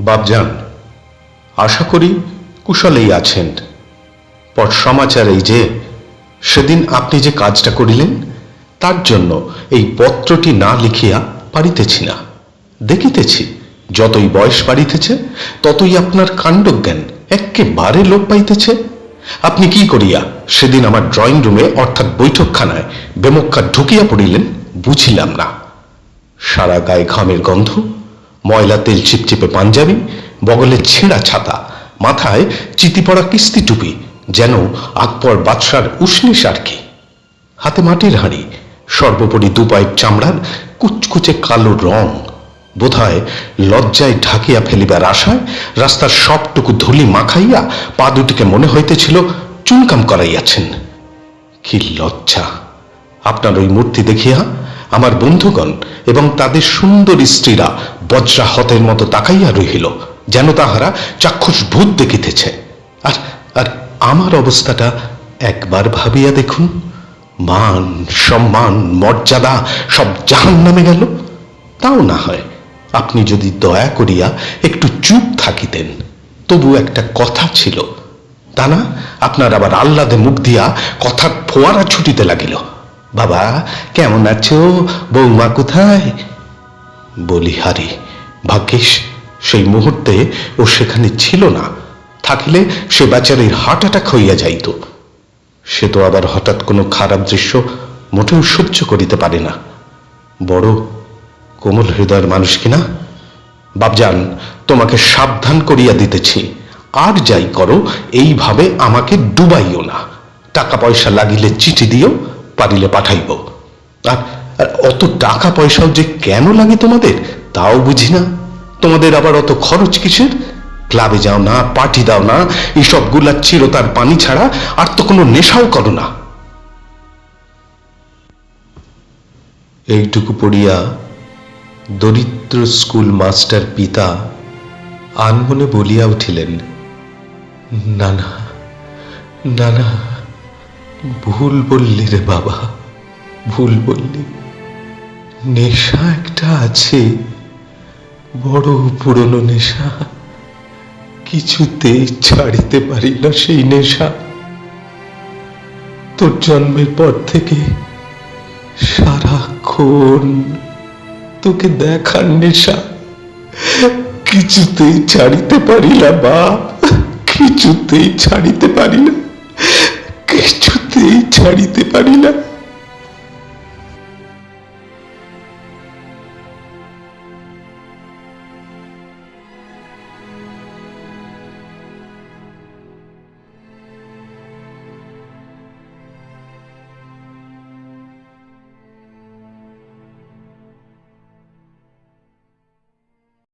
বাবজান আশা করি কুশলেই আছেন। পর সমাচার এই যে, সেদিন আপনি যে কাজটা করিলেন, তার জন্য এই পত্রটি না লিখিয়া পারিতেছি না। দেখিতেছি, যতই বয়স বাড়িতেছে, ততই আপনার কাণ্ডজ্ঞান একেবারে লোপ পাইতেছে। আপনি কি করিয়া সেদিন আমার ড্রয়িং রুমে, অর্থাৎ বৈঠকখানায়, বেমক্কা ঢুকিয়া পড়িলেন বুঝিলাম না। সারা গায়ে ঘামের গন্ধ ময়লা তেল চিপচিপে পাঞ্জাবি, বগলে ছেঁড়া ছাতা, মাথায় চিতি পড়া কিস্তি টুপি, যেন আকবর বাদশার উষ্ণিস আর কি হাতে মাটির হাঁড়ি, সর্বোপরি দুপায়ের চামড়ার কুচকুচে কালো রং। বোধহয় লজ্জায় ঢাকিয়া ফেলিবার আশায় রাস্তার সবটুকু ধুলি মাখাইয়া পা দুটিকে মনে হইতেছিল চুনকাম করাইয়াছেন। কি লজ্জা! আপনার ওই মূর্তি দেখিয়া আমার বন্ধুগণ এবং তাদের সুন্দর স্ত্রীরা বজ্রাহতের মতো তাকাইয়া রহিল, যেন তাহারা চাক্ষুষ ভূত দেখিতেছে। আর আর আমার অবস্থাটা একবার ভাবিয়া দেখুন। মান, সম্মান, মর্যাদা সব জাহান নামে গেল। তাও না হয়, আপনি যদি দয়া করিয়া একটু চুপ থাকিতেন। তবু একটা কথা ছিল, তা না, আপনার আবার আহ্লাদে মুখ দিয়া কথার ফোয়ারা ছুটিতে লাগিল। বাবা, কেমন আছো? বৌমা কোথায়? বলি, হারি, ভাগ্যিস সেই মুহূর্তে ও সেখানে ছিল না। থাকিলে সে বেচারির হার্ট অ্যাটাক হইয়া যাইত। সে তো আবার হঠাৎ কোনো খারাপ দৃশ্য মোটেও সহ্য করিতে পারে না। বড় কোমল হৃদয়ের মানুষ কিনা বাবজান তোমাকে সাবধান করিয়া দিতেছি। আর যাই করো, এইভাবে আমাকে ডুবাইও না। টাকা পয়সা লাগিলে চিঠি দিও, পারিলে পাঠাইব। আর আর অত টাকা পয়সাও যে কেন লাগে তোমাদের, তাও বুঝি না। তোমাদের আবার অত খরচ কিসের? ক্লাবে যাও না, পার্টি দাও না এইসবগুলা চিরতার পানি ছাড়া আর তো কোনো নেশাও করো না। এইটুকু পড়িয়া দরিদ্র স্কুল মাস্টার পিতা আনমনে বলিয়া উঠিলেন না না না না ভুল বললি রে বাবা, ভুল বললি নেশা একটা আছে, বড় পুরনো নেশা। কিছুতেই ছাড়িতে পারি না সেই নেশা। তোর জন্মের পর থেকে সারাক্ষণ তোকে দেখার নেশা। কিছুতেই ছাড়িতে পারি না বা কিছুতেই ছাড়িতে পারি না। কিছুতেই ছাড়িতে পারি না।